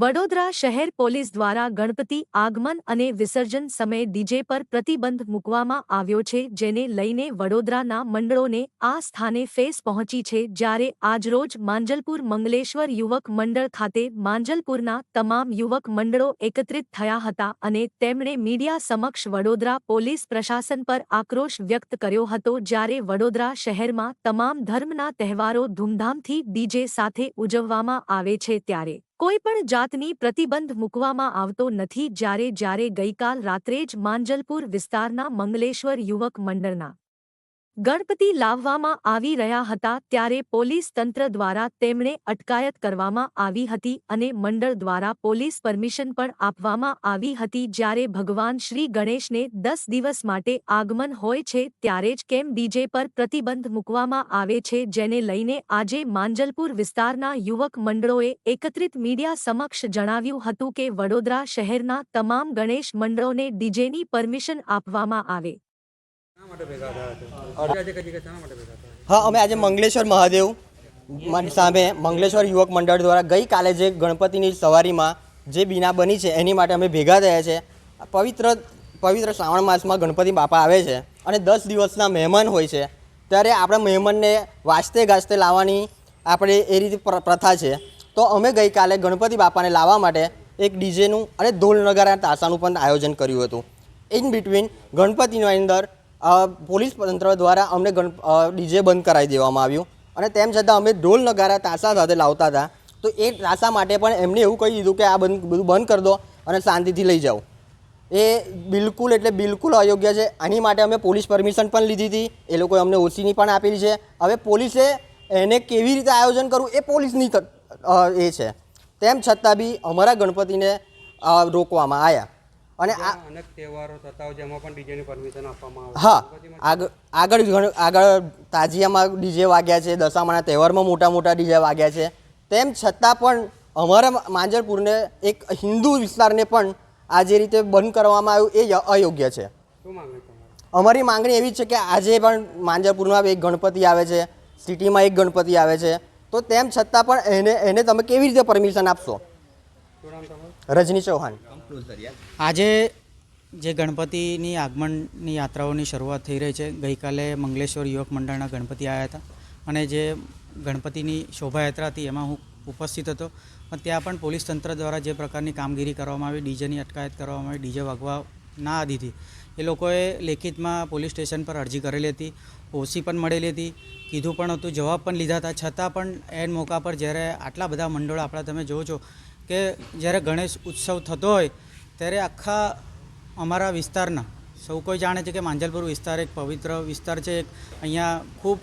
વડોદરા શહેર પોલીસ દ્વારા ગણપતિ આગમન અને વિસર્જન સમયે ડીજે પર પ્રતિબંધ મૂકવામાં આવ્યો છે, જેને લઈને વડોદરાના મંડળોને આ સ્થાને ફેસ પહોંચી છે, જ્યારે આજરોજ માંજલપુર મંગલેશ્વર યુવક મંડળ ખાતે માંજલપુરના તમામ યુવક મંડળો એકત્રિત થયા હતા અને તેમણે મીડિયા સમક્ષ વડોદરા પોલીસ પ્રશાસન પર આક્રોશ વ્યક્ત કર્યો હતો, જ્યારે વડોદરા શહેરમાં તમામ ધર્મના તહેવારો ધૂમધામથી ડીજે સાથે ઉજવવામાં આવે છે ત્યારે કોઈ પણ જાતની પ્રતિબંધ મૂકવામાં આવતો નથી જ્યારે જ્યારે ગઈકાલ રાત્રે જ માંજલપુર વિસ્તારના મંગલેશ્વર યુવક મંડળના ગણપતિ લાવવામાં આવી રહ્યા હતા ત્યારે પોલીસ તંત્ર દ્વારા તેમણે અટકાયત કરવામાં આવી હતી અને મંડળ દ્વારા પોલીસ પરમિશન પણ આપવામાં આવી હતી જ્યારે ભગવાન શ્રી ગણેશને દસ દિવસ માટે આગમન હોય છે ત્યારે જ કેમ ડીજે પર પ્રતિબંધ મૂકવામાં આવે છે જેને લઈને આજે માંજલપુર વિસ્તારના યુવક મંડળોએ એકત્રિત મીડિયા સમક્ષ જણાવ્યું હતું કે વડોદરા શહેરના તમામ ગણેશ મંડળોને ડીજેની પરમિશન આપવામાં આવે. હા, અમે આજે મંગલેશ્વર મહાદેવ સામે મંગલેશ્વર યુવક મંડળ દ્વારા ગઈકાલે જે ગણપતિની સવારીમાં જે બીના બની છે, એની માટે અમે ભેગા થયા છે. પવિત્ર પવિત્ર શ્રાવણ માસમાં ગણપતિ બાપા આવે છે અને દસ દિવસના મહેમાન હોય છે. ત્યારે આપણા મહેમાનને વાજતે ગાજતે લાવવાની આપણે એ રીતે પ્ર- પ્રથા છે. તો અમે ગઈકાલે ગણપતિ બાપાને લાવવા માટે એક ડીજેનું અને ઢોલ નગારા તાસાનું પણ આયોજન કર્યું હતું. ઇન બિટવીન ગણપતિની અંદર પોલીસ તંત્ર દ્વારા અમને ગણ ડીજે બંધ કરાવી દેવામાં આવ્યું. અને તેમ છતાં અમે ઢોલ નગારા તાસા સાથે લાવતા હતા. તો એ તાસા માટે પણ એમને એવું કહી દીધું કે આ બંધ, બધું બંધ કરી દો અને શાંતિથી લઈ જાઓ. એ બિલકુલ એટલે બિલકુલ અયોગ્ય છે. આની માટે અમે પોલીસ પરમિશન પણ લીધી હતી. એ લોકોએ અમને ઓસીની પણ આપેલી છે. હવે પોલીસે એને કેવી રીતે આયોજન કરવું એ પોલીસની એ છે. તેમ છતાં બી અમારા ગણપતિને રોકવામાં આવ્યા. અને આ અનેક તહેવારો થતા હોય જેમાં પણ ડીજેની પરમિશન આપવામાં આવે હા આગળ આગળ આગળ તાજિયામાં ડીજે વાગ્યા છે દશામાના તહેવારમાં મોટા મોટા ડીજે વાગ્યા છે. તેમ છતાં પણ અમારા માંજરપુરને એક હિન્દુ વિસ્તારને પણ આ જે રીતે બંધ કરવામાં આવ્યું એ અયોગ્ય છે. અમારી માંગણી એવી છે કે આજે પણ માંજરપુરમાં એક ગણપતિ આવે છે સિટીમાં એક ગણપતિ આવે છે. તો તેમ છતાં પણ એને એને તમે કેવી રીતે પરમિશન આપશો? રજની ચૌહાણ. આજે જે ગણપતિની આગમનની યાત્રાઓની શરૂઆત થઈ રહી છે ગઈકાલે મંગલેશ્વર યુવક મંડળના ગણપતિ આવ્યા હતા. અને જે ગણપતિની શોભાયાત્રા હતી એમાં હું ઉપસ્થિત હતો. પણ ત્યાં પણ પોલીસ તંત્ર દ્વારા જે પ્રકારની કામગીરી કરવામાં આવી ડીજેની અટકાયત કરવામાં આવી ડીજે વાગવા ના દીધી એ લોકોએ લેખિતમાં પોલીસ સ્ટેશન પર અરજી કરેલી હતી ઓસી પણ મળેલી હતી. કીધું પણ હતું જવાબ પણ લીધા હતા. છતાં પણ એન મોકા પર જ્યારે આટલા બધા મંડળો આપણા તમે જોવો છો કે જ્યારે ગણેશ ઉત્સવ થતો હોય, ત્યારે આખા અમારા વિસ્તારના, સૌ કોઈ જાણે છે કે માંજલપુર વિસ્તાર એક પવિત્ર વિસ્તાર છે, એક અહીંયા ખૂબ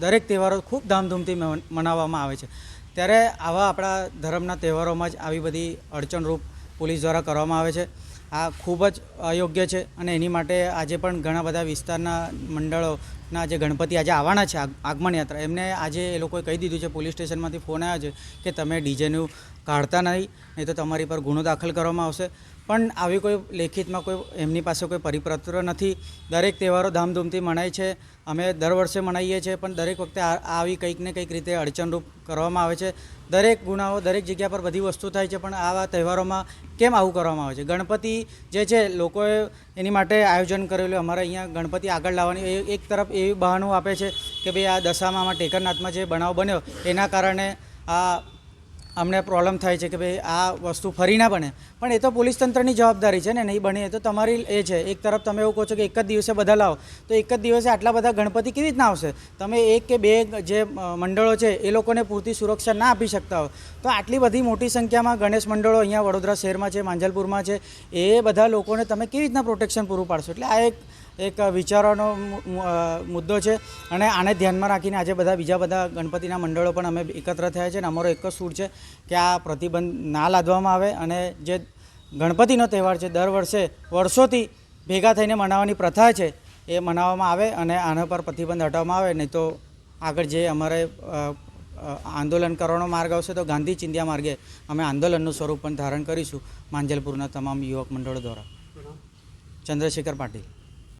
દરેક તહેવારો ખૂબ ધામધૂમથી મન- મનાવવામાં આવે છે. ત્યારે આવા આપણા ધર્મના તહેવારોમાં જ આવી બધી અડચણરૂપ પોલીસ દ્વારા કરવામાં આવે છે. આ ખૂબ જ અયોગ્ય છે અને એની માટે આજે પણ ઘણા બધા વિસ્તારના મંડળોના જે ગણપતિ આજે આવવાના છે આગ- આગમન યાત્રા, એમને આજે એ લોકોએ કહી દીધું છે, પોલીસ સ્ટેશનમાંથી ફોન આવ્યો છે કે તમે ડીજેનું કાઢતા નહીં નહીં તો તમારી પર ગુનો દાખલ કરવામાં આવશે. પણ આવી કોઈ લેખિતમાં કોઈ એમની પાસે કોઈ પરિપત્ર નથી. દરેક તહેવારો ધામધૂમથી મનાય છે. અમે દર વર્ષે મનાવીએ છીએ, પણ દરેક વખતે આવી કંઈક ને કંઈક રીતે અડચણરૂપ કરવામાં આવે છે. દરેક ગુનાઓ દરેક જગ્યા પર બધી વસ્તુ થાય છે, પણ આવા તહેવારોમાં કેમ આવું કરવામાં આવે છે? ગણપતિ જે છે, લોકોએ એની માટે આયોજન કરેલું, અમારે અહીંયા ગણપતિ આગળ લાવવાની એક તરફ એવી બહાનું આપે છે કે ભાઈ આ દશામાં ટેકરનાથમાં જે બનાવ બન્યો, એના કારણે આ અમને પ્રોબ્લેમ થાય છે કે ભાઈ આ વસ્તુ ફરી ના બને. પણ એ તો પોલીસ તંત્રની જવાબદારી છે ને, નહીં બને એ તો તમારી એ છે. એક તરફ તમે એવું કહો છો કે એક જ દિવસે બધા લાવો, તો એક જ દિવસે આટલા બધા ગણપતિ કેવી રીતના આવશે? તમે એક કે બે જે મંડળો છે, એ લોકોને પૂરતી સુરક્ષા ના આપી શકતા હો તો આટલી બધી મોટી સંખ્યામાં ગણેશ મંડળો અહીંયા વડોદરા શહેરમાં છે, માંજલપુરમાં છે, એ બધા લોકોને તમે કેવી રીતના પ્રોટેક્શન પૂરું પાડશો? એટલે આ એક એક વિચારવાનો મુદ્દો છે. અને આને ધ્યાનમાં રાખીને આજે બધા બીજા બધા ગણપતિના મંડળો પણ અમે એકત્ર થયા છે અને અમારો એક જ સૂર છે કે આ પ્રતિબંધ ના લાદવામાં આવે અને જે ગણપતિનો તહેવાર છે દર વર્ષે વર્ષોથી ભેગા થઈને મનાવવાની પ્રથા છે એ મનાવવામાં આવે અને આના પર પ્રતિબંધ હટાવવામાં આવે. નહીં તો આગળ જે અમારે આંદોલન કરવાનો માર્ગ આવશે તો ગાંધી ચિંધ્યા માર્ગે અમે આંદોલનનું સ્વરૂપ પણ ધારણ કરીશું માંજલપુરના તમામ યુવક મંડળો દ્વારા. ચંદ્રશેખર પાટીલ.